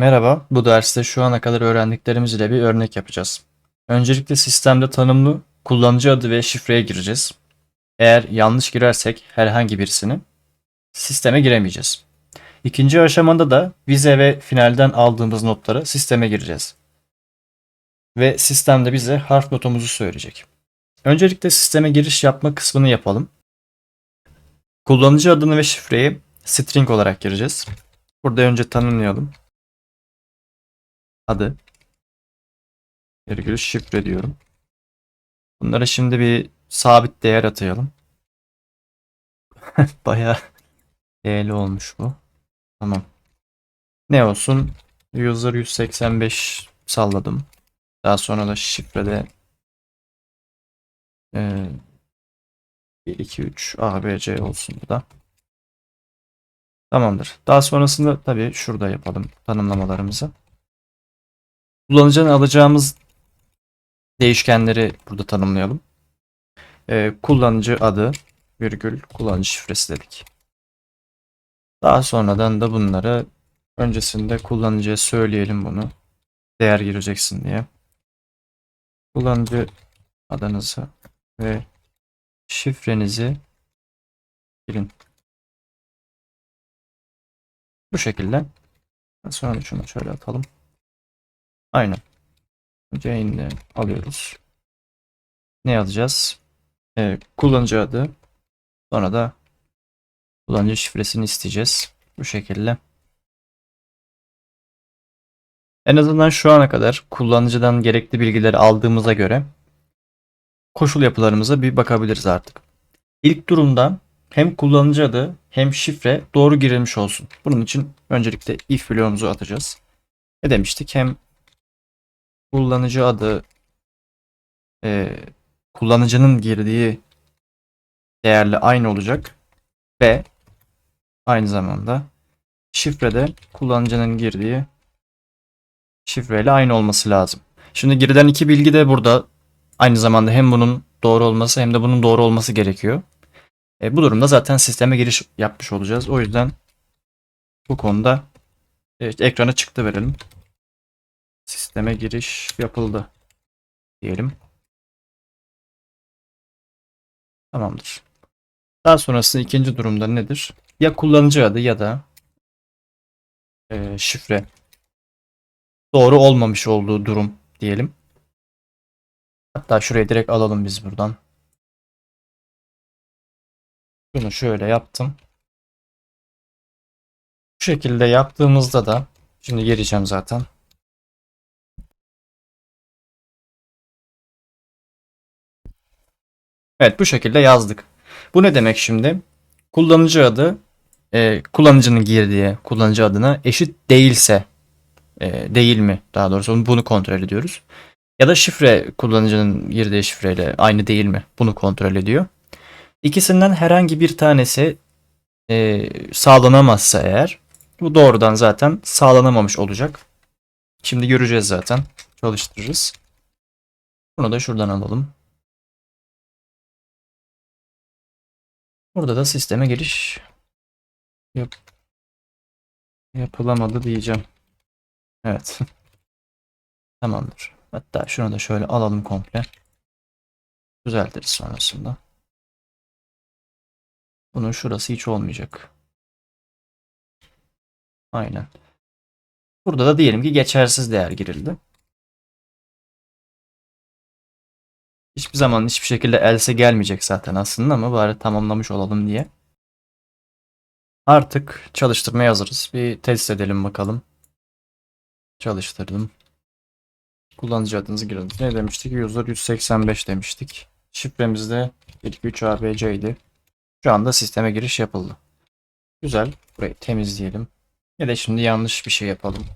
Merhaba, bu derste şu ana kadar öğrendiklerimiz ile bir örnek yapacağız. Öncelikle sistemde tanımlı kullanıcı adı ve şifreye gireceğiz. Eğer yanlış girersek herhangi birisini sisteme giremeyeceğiz. İkinci aşamada da vize ve finalden aldığımız notları sisteme gireceğiz. Ve sistemde bize harf notumuzu söyleyecek. Öncelikle sisteme giriş yapma kısmını yapalım. Kullanıcı adını ve şifreyi string olarak gireceğiz. Burada önce tanımlayalım. Adı. Virgül şifre diyorum. Bunlara şimdi bir sabit değer atayalım. Bayağı değerli olmuş bu. Tamam. Ne olsun? User 185 salladım. Daha sonra da şifrede e, 1, 2, 3 ABC olsun bu da. Tamamdır. Daha sonrasında tabii şurada yapalım tanımlamalarımızı. Kullanıcının alacağımız değişkenleri burada tanımlayalım. Ee, kullanıcı adı virgül kullanıcı şifresi dedik. Daha sonradan da bunları öncesinde kullanıcıya söyleyelim bunu. Değer gireceksin diye. Kullanıcı adınızı ve şifrenizi girin. Bu şekilde. Sonra şunu şöyle atalım. Aynen. Jane'i alıyoruz. Ne yazacağız? Ee, kullanıcı adı. Sonra da kullanıcı şifresini isteyeceğiz. Bu şekilde. En azından şu ana kadar kullanıcıdan gerekli bilgileri aldığımıza göre koşul yapılarımıza bir bakabiliriz artık. İlk durumda hem kullanıcı adı hem şifre doğru girilmiş olsun. Bunun için öncelikle if bloğumuzu atacağız. Ne demiştik? Hem kullanıcı adı e, kullanıcının girdiği değerle aynı olacak ve aynı zamanda şifrede kullanıcının girdiği şifreyle aynı olması lazım. Şimdi girilen iki bilgi de burada aynı zamanda hem bunun doğru olması hem de bunun doğru olması gerekiyor. E, bu durumda zaten sisteme giriş yapmış olacağız. O yüzden bu konuda evet, ekrana çıktı verelim. Sisteme giriş yapıldı diyelim. Tamamdır. Daha sonrasında ikinci durumda nedir? Ya kullanıcı adı ya da e, şifre doğru olmamış olduğu durum diyelim. Hatta şuraya direkt alalım biz buradan. Bunu şöyle yaptım. Bu şekilde yaptığımızda da şimdi geleceğim zaten. Evet bu şekilde yazdık. Bu ne demek şimdi? Kullanıcı adı e, kullanıcının girdiği kullanıcı adına eşit değilse e, değil mi daha doğrusu bunu kontrol ediyoruz. Ya da şifre kullanıcının girdiği şifreyle aynı değil mi? Bunu kontrol ediyor. İkisinden herhangi bir tanesi e, sağlanamazsa eğer bu doğrudan zaten sağlanamamış olacak. Şimdi göreceğiz zaten. Çalıştırırız. Bunu da şuradan alalım. Burada da sisteme giriş yap yapılamadı diyeceğim. Evet. Tamamdır. Hatta şunu da şöyle alalım komple. Düzeltiriz sonrasında. Bunun şurası hiç olmayacak. Aynen. Burada da diyelim ki geçersiz değer girildi. Hiçbir zaman hiçbir şekilde else gelmeyecek zaten aslında ama bari tamamlamış olalım diye. Artık çalıştırmaya hazırız. Bir test edelim bakalım. Çalıştırdım. Kullanıcı adınızı girelim. Ne demiştik? User 185 demiştik. Şifremiz de 123 ABC idi. Şu anda sisteme giriş yapıldı. Güzel. Burayı temizleyelim. Ya da şimdi yanlış bir şey yapalım.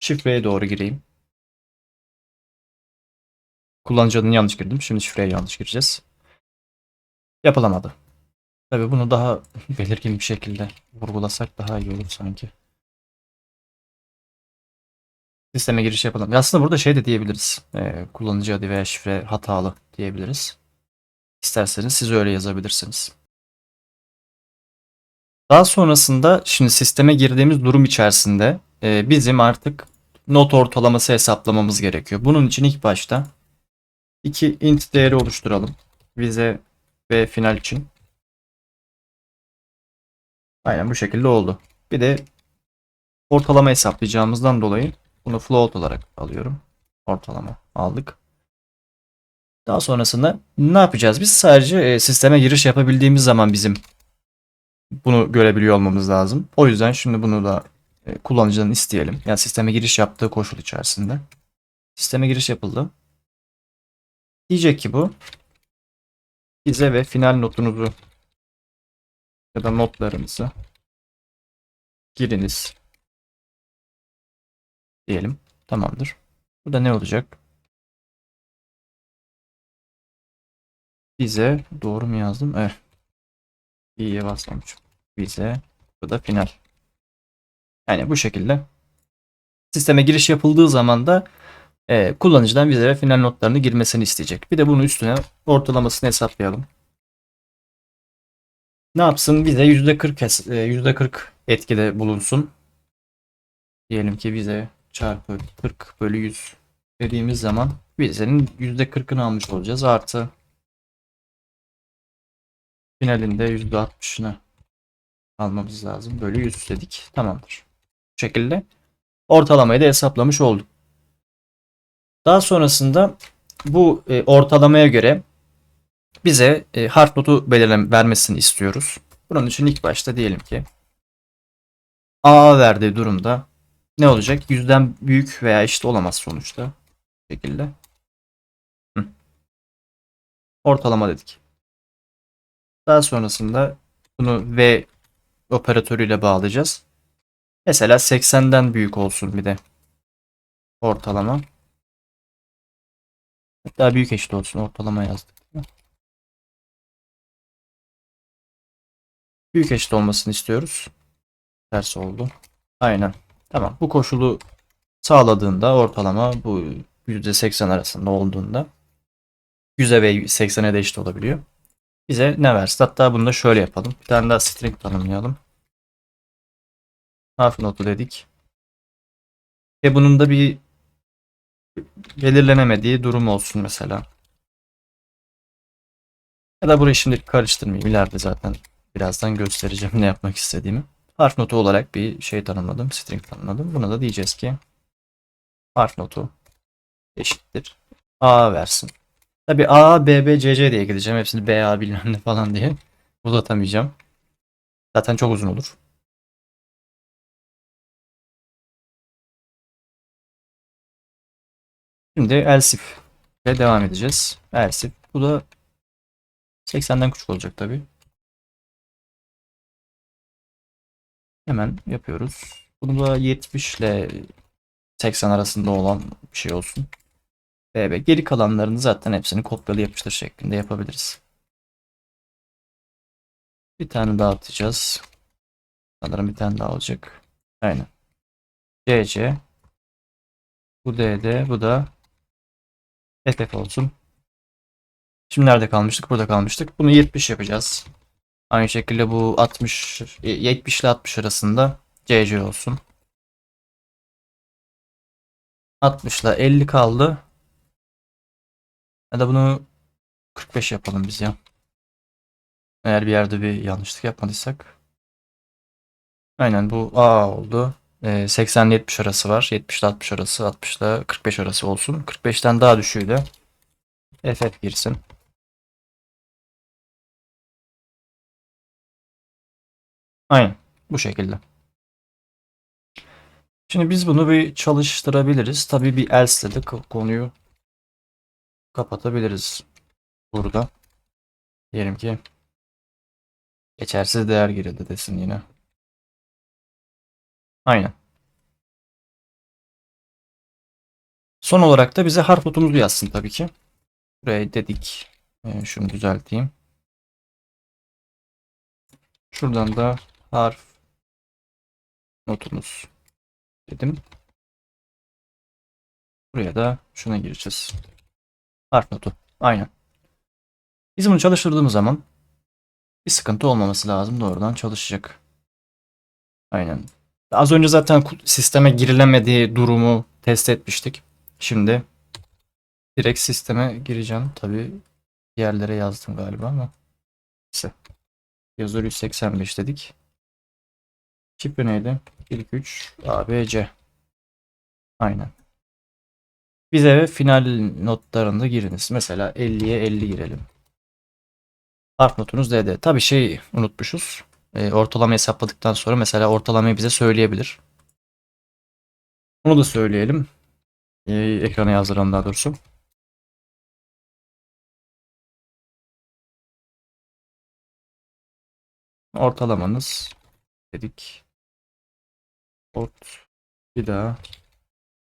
Şifreye doğru gireyim. Kullanıcı adını yanlış girdim. Şimdi şifreye yanlış gireceğiz. Yapılamadı. Tabi bunu daha belirgin bir şekilde vurgulasak daha iyi olur sanki. Sisteme giriş yapalım. Aslında burada şey de diyebiliriz. Ee, kullanıcı adı veya şifre hatalı diyebiliriz. İsterseniz siz öyle yazabilirsiniz. Daha sonrasında şimdi sisteme girdiğimiz durum içerisinde e, bizim artık not ortalaması hesaplamamız gerekiyor. Bunun için ilk başta iki int değeri oluşturalım. Vize ve final için. Aynen bu şekilde oldu. Bir de ortalama hesaplayacağımızdan dolayı bunu float olarak alıyorum. Ortalama aldık. Daha sonrasında ne yapacağız? Biz sadece e, sisteme giriş yapabildiğimiz zaman bizim bunu görebiliyor olmamız lazım. O yüzden şimdi bunu da e, kullanıcıdan isteyelim. Yani sisteme giriş yaptığı koşul içerisinde. Sisteme giriş yapıldı. Diyecek ki bu vize ve final notunuzu ya da notlarınızı giriniz diyelim. Tamamdır. Burada ne olacak? Vize doğru mu yazdım? Evet. İyiye basmamışım. Vize. Bu da final. Yani bu şekilde sisteme giriş yapıldığı zaman da e, kullanıcıdan vize ve final notlarını girmesini isteyecek. Bir de bunun üstüne ortalamasını hesaplayalım. Ne yapsın? Vize %40 hes- e, %40 etkide bulunsun. Diyelim ki vize çarpı 40 bölü 100 dediğimiz zaman vizenin %40'ını almış olacağız. Artı finalinde %60'ını almamız lazım. Bölü 100 dedik. Tamamdır. Bu şekilde ortalamayı da hesaplamış olduk. Daha sonrasında bu e, ortalamaya göre bize e, harf notu belirlem vermesini istiyoruz. Bunun için ilk başta diyelim ki A verdiği durumda ne olacak? Yüzden büyük veya eşit olamaz sonuçta. Bu şekilde. Hı. Ortalama dedik. Daha sonrasında bunu V operatörüyle bağlayacağız. Mesela 80'den büyük olsun bir de ortalama. Hatta büyük eşit olsun ortalama yazdık. Büyük eşit olmasını istiyoruz. Ters oldu. Aynen. Tamam. Bu koşulu sağladığında ortalama bu %80 arasında olduğunda 100'e ve 80'e de eşit olabiliyor. Bize ne versin? Hatta bunu da şöyle yapalım. Bir tane daha string tanımlayalım. Harf notu dedik. Ve bunun da bir belirlenemediği durum olsun mesela. Ya da burayı şimdi karıştırmayayım. İleride zaten birazdan göstereceğim ne yapmak istediğimi. Harf notu olarak bir şey tanımladım. String tanımladım. Buna da diyeceğiz ki harf notu eşittir. A versin. Tabi A, B, B, C, C diye gideceğim. Hepsini B, A bilmem ne falan diye uzatamayacağım. Zaten çok uzun olur. Şimdi elsif ile devam edeceğiz. Elsif. Bu da 80'den küçük olacak tabi. Hemen yapıyoruz. Bunu da 70 ile 80 arasında olan bir şey olsun. BB. Geri kalanlarını zaten hepsini kopyala yapıştır şeklinde yapabiliriz. Bir tane daha atacağız. Sanırım bir tane daha olacak. Aynen. CC. Bu DD. Bu da FF olsun. Şimdi nerede kalmıştık? Burada kalmıştık. Bunu 70 yapacağız. Aynı şekilde bu 60 70 ile 60 arasında CC olsun. 60 ile 50 kaldı. Ya da bunu 45 yapalım biz ya. Eğer bir yerde bir yanlışlık yapmadıysak. Aynen bu A oldu. Ee, 80 ile 70 arası var. 70 ile 60 arası, 60 ile 45 arası olsun. 45'ten daha düşüğü de FF girsin. Aynen. Bu şekilde. Şimdi biz bunu bir çalıştırabiliriz. Tabii bir else de konuyu kapatabiliriz. Burada. Diyelim ki geçersiz değer girildi desin yine. Aynen. Son olarak da bize harf notumuzu yazsın tabii ki. Buraya dedik. Ee, şunu düzelteyim. Şuradan da harf notumuz dedim. Buraya da şuna gireceğiz. Harf notu. Aynen. Biz bunu çalıştırdığımız zaman bir sıkıntı olmaması lazım. Doğrudan çalışacak. Aynen. Az önce zaten sisteme girilemediği durumu test etmiştik. Şimdi direkt sisteme gireceğim. Tabii yerlere yazdım galiba ama. Neyse. Yazır 185 dedik. Şifre neydi? 123 ABC. Aynen. Bize ve final notlarında giriniz. Mesela 50'ye 50 girelim. Harf notunuz DD. Tabii şey unutmuşuz. E, ortalama hesapladıktan sonra mesela ortalamayı bize söyleyebilir. Onu da söyleyelim. E, ekrana yazdıran daha doğrusu. Ortalamanız dedik. Ort bir daha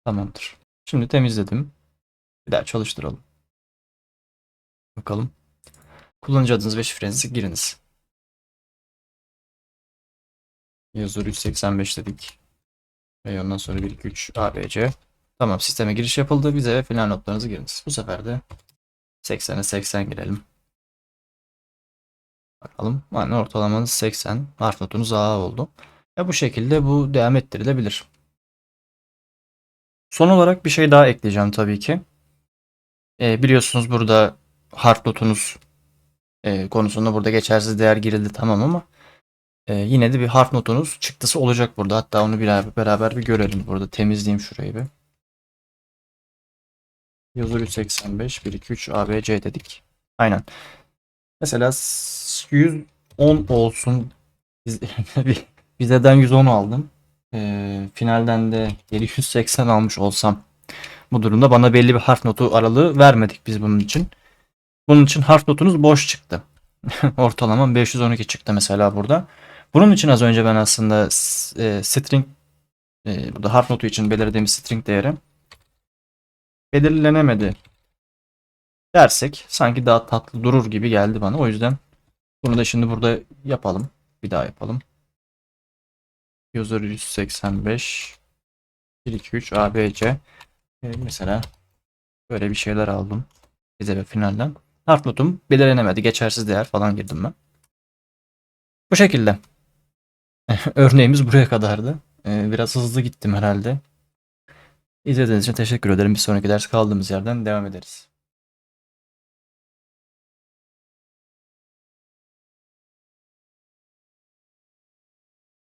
tamamdır. Şimdi temizledim. Bir daha çalıştıralım. Bakalım. Kullanıcı adınız ve şifrenizi giriniz. Yazır 185 dedik. Ve ondan sonra 1, 2, 3 ABC. Tamam sisteme giriş yapıldı. Bize filan notlarınızı giriniz. Bu sefer de 80'e 80 girelim. Bakalım. Yani ortalamanız 80. Harf notunuz A oldu. Ve bu şekilde bu devam ettirilebilir. Son olarak bir şey daha ekleyeceğim tabii ki. Ee, biliyorsunuz burada harf notunuz e, konusunda burada geçersiz değer girildi tamam ama e, yine de bir harf notunuz çıktısı olacak burada. Hatta onu bir beraber bir görelim. Burada temizleyeyim şurayı bir. Yazır 185 1 2 3 ABC dedik. Aynen. Mesela s- 110 olsun. Biz, vizeden 110 aldım. Ee, finalden de geri 180 almış olsam bu durumda bana belli bir harf notu aralığı vermedik biz bunun için. Bunun için harf notunuz boş çıktı. Ortalama 512 çıktı mesela burada. Bunun için az önce ben aslında e, string e, burada harf notu için belirlediğimiz string değeri belirlenemedi dersek sanki daha tatlı durur gibi geldi bana. O yüzden bunu da şimdi burada yapalım. Bir daha yapalım. User 185 1 2 3 ABC E, mesela böyle bir şeyler aldım. Bize ve finalden. Harf notum belirlenemedi. Geçersiz değer falan girdim ben. Bu şekilde. Örneğimiz buraya kadardı. Ee, Biraz hızlı gittim herhalde. İzlediğiniz için teşekkür ederim. Bir sonraki ders kaldığımız yerden devam ederiz.